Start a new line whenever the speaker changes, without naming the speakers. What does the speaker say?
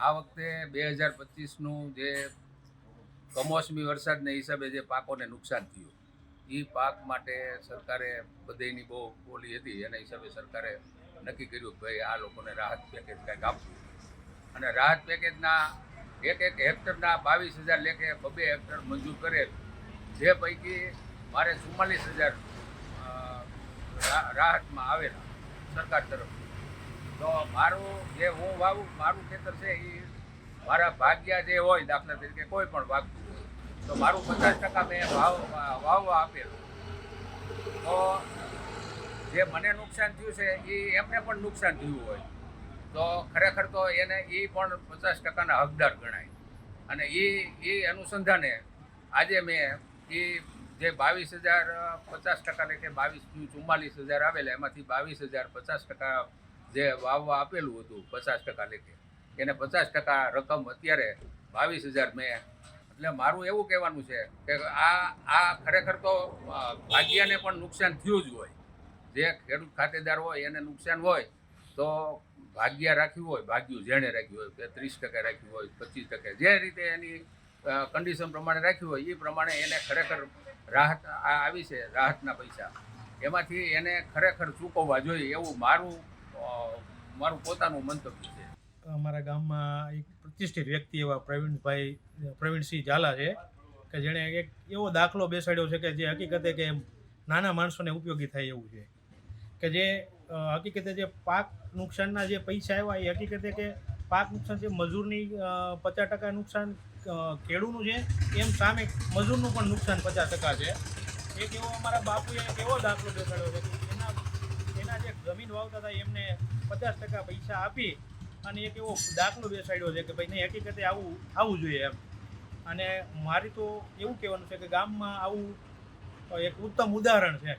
આ વખતે બે હજાર પચીસનું જે કમોસમી વરસાદને હિસાબે જે પાકોને નુકસાન થયું, એ પાક માટે સરકારે બધેની બહુ બોલી હતી, એના હિસાબે સરકારે નક્કી કર્યું કે ભાઈ આ લોકોને રાહત પેકેજ કંઈક આપવું. અને રાહત પેકેજના એક એક હેક્ટરના બાવીસ હજાર લેખે બબે હેક્ટર મંજૂર કરેલ જે પૈકી મારે ચુમ્માલીસ હજાર રાહતમાં આવેલા સરકાર તરફથી. તો મારું જે હું વાવું, મારું ખેતર છે એ મારા ભાગ્યા જે હોય દાખલા તરીકે કોઈ પણ વાગતું હોય, તો મારું પચાસ ટકા મેં ભાવ વાવવા આપેલું. તો જે મને નુકસાન થયું છે એ એમને પણ નુકસાન થયું હોય. તો ખરેખર તો એને એ પણ પચાસ ટકાના હકદાર ગણાય. અને એ એ અનુસંધાને આજે મેં એ જે બાવીસ હજાર, પચાસ ટકા કે બાવીસ ચુમ્માલીસ હજાર આવેલા, એમાંથી બાવીસ હજાર, પચાસ ટકા જે વાવવા આપેલું હતું પચાસ ટકા લેખે. એને પચાસ ટકા રકમ અત્યારે બાવીસ હજાર મેં એટલે મારું એવું કહેવાનું છે કે આ આ ખરેખર તો ભાગ્યાને પણ નુકસાન થયું જ હોય. જે ખેડૂત ખાતેદાર હોય એને નુકસાન હોય, તો ભાગ્યા રાખ્યું હોય, ભાગ્યું જેણે રાખ્યું હોય, કે ત્રીસ ટકા રાખ્યું હોય, પચીસ ટકા, જે રીતે એની કન્ડિશન પ્રમાણે રાખ્યું હોય, એ પ્રમાણે એને ખરેખર રાહત આવી છે, રાહતના પૈસા. એમાંથી એને ખરેખર ચૂકવવા જોઈએ એવું મારું મારું પોતાનું મંતવ્ય છે.
અમારા ગામમાં એક પ્રતિષ્ઠિત વ્યક્તિ એવા પ્રવીણભાઈ, પ્રવીણસિંહ ઝાલા છે, કે જેણે એક એવો દાખલો બેસાડ્યો છે કે જે હકીકતે કે નાના માણસોને ઉપયોગી થાય એવું છે. કે જે હકીકતે જે પાક નુકસાનના જે પૈસા આવ્યા એ હકીકતે કે પાક નુકસાન છે મજૂરની પચાસ ટકા નુકસાન ખેડૂનું છે, એમ સામે મજૂરનું પણ નુકસાન પચાસ ટકા છે. એક એવો અમારા બાપુએ એવો દાખલો બેસાડ્યો છે એના જે જમીન વાવતા હતા એમને પચાસ ટકા પૈસા આપી અને એક એવો દાખલો બેસાડ્યો છે કે ભાઈ નહીં, હકીકતે આવું આવવું જોઈએ એમ. અને મારી તો એવું કહેવાનું છે કે ગામમાં આવું એક ઉત્તમ ઉદાહરણ છે.